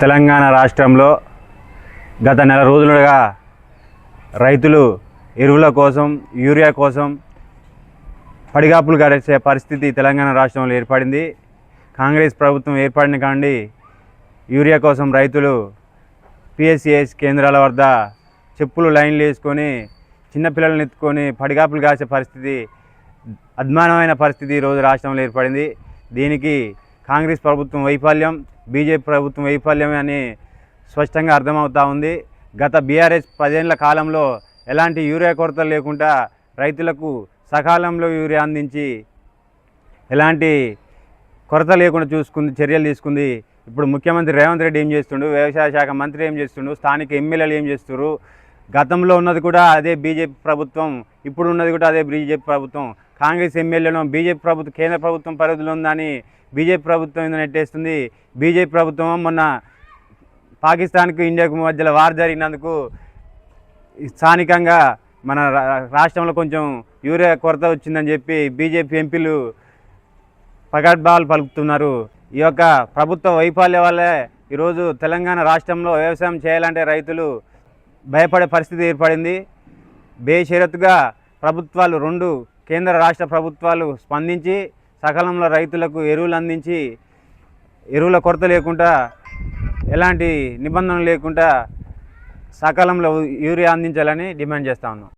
తెలంగాణ రాష్ట్రంలో గత నెల రోజులుగా రైతులు ఎరువుల కోసం యూరియా కోసం పడిగాపులు గడిచే పరిస్థితి తెలంగాణ రాష్ట్రంలో ఏర్పడింది. కాంగ్రెస్ ప్రభుత్వం ఏర్పడిన కాండి యూరియా కోసం రైతులు పిఎస్సిఎస్ కేంద్రాల వద్ద చెప్పులు లైన్లు వేసుకొని చిన్నపిల్లలను ఎత్తుకొని పడిగాపులు కాసే పరిస్థితి అద్మానమైన పరిస్థితి ఈరోజు రాష్ట్రంలో ఏర్పడింది. దీనికి కాంగ్రెస్ ప్రభుత్వం వైఫల్యం బీజేపీ ప్రభుత్వం వైఫల్యం అని స్పష్టంగా అర్థమవుతా ఉంది. గత బీఆర్ఎస్ పదేళ్ళ కాలంలో ఎలాంటి యూరియా కొరత లేకుండా రైతులకు సకాలంలో యూరియా అందించి ఎలాంటి కొరత లేకుండా చూసుకుంది చర్యలు తీసుకుంది. ఇప్పుడు ముఖ్యమంత్రి రేవంత్ రెడ్డి ఏం చేస్తుండు? వ్యవసాయ శాఖ మంత్రి ఏం చేస్తుండు? స్థానిక ఎమ్మెల్యేలు ఏం చేస్తున్నారు గతంలో ఉన్నది కూడా అదే బీజేపీ ప్రభుత్వం ఇప్పుడు ఉన్నది కూడా అదే బీజేపీ ప్రభుత్వం. కాంగ్రెస్ ఎమ్మెల్యేను బీజేపీ ప్రభుత్వం కేంద్ర ప్రభుత్వం పరిధిలో ఉందని బీజేపీ ప్రభుత్వం మీద నెట్టేస్తుంది. బీజేపీ ప్రభుత్వం మొన్న పాకిస్తాన్కు ఇండియాకు మధ్యలో వార్ జరిగినందుకు స్థానికంగా మన రా- రాష్ట్రంలో కొంచెం యూరియా కొరత వచ్చిందని చెప్పి బీజేపీ ఎంపీలు పగడ్బాలు పలుకుతున్నారు. ఈ యొక్క ప్రభుత్వ వైఫల్యం వల్లే ఈరోజు తెలంగాణ రాష్ట్రంలో వ్యవసాయం చేయాలంటే రైతులు భయపడే పరిస్థితి ఏర్పడింది. బేషరతుగా ప్రభుత్వాలు రెండు కేంద్ర రాష్ట్ర ప్రభుత్వాలు స్పందించి సకాలంలో రైతులకు ఎరువులు అందించి ఎరువుల కొరత లేకుండా ఎలాంటి నిబంధనలు లేకుండా సకాలంలో యూరియా అందించాలని డిమాండ్ చేస్తా ఉన్నాం.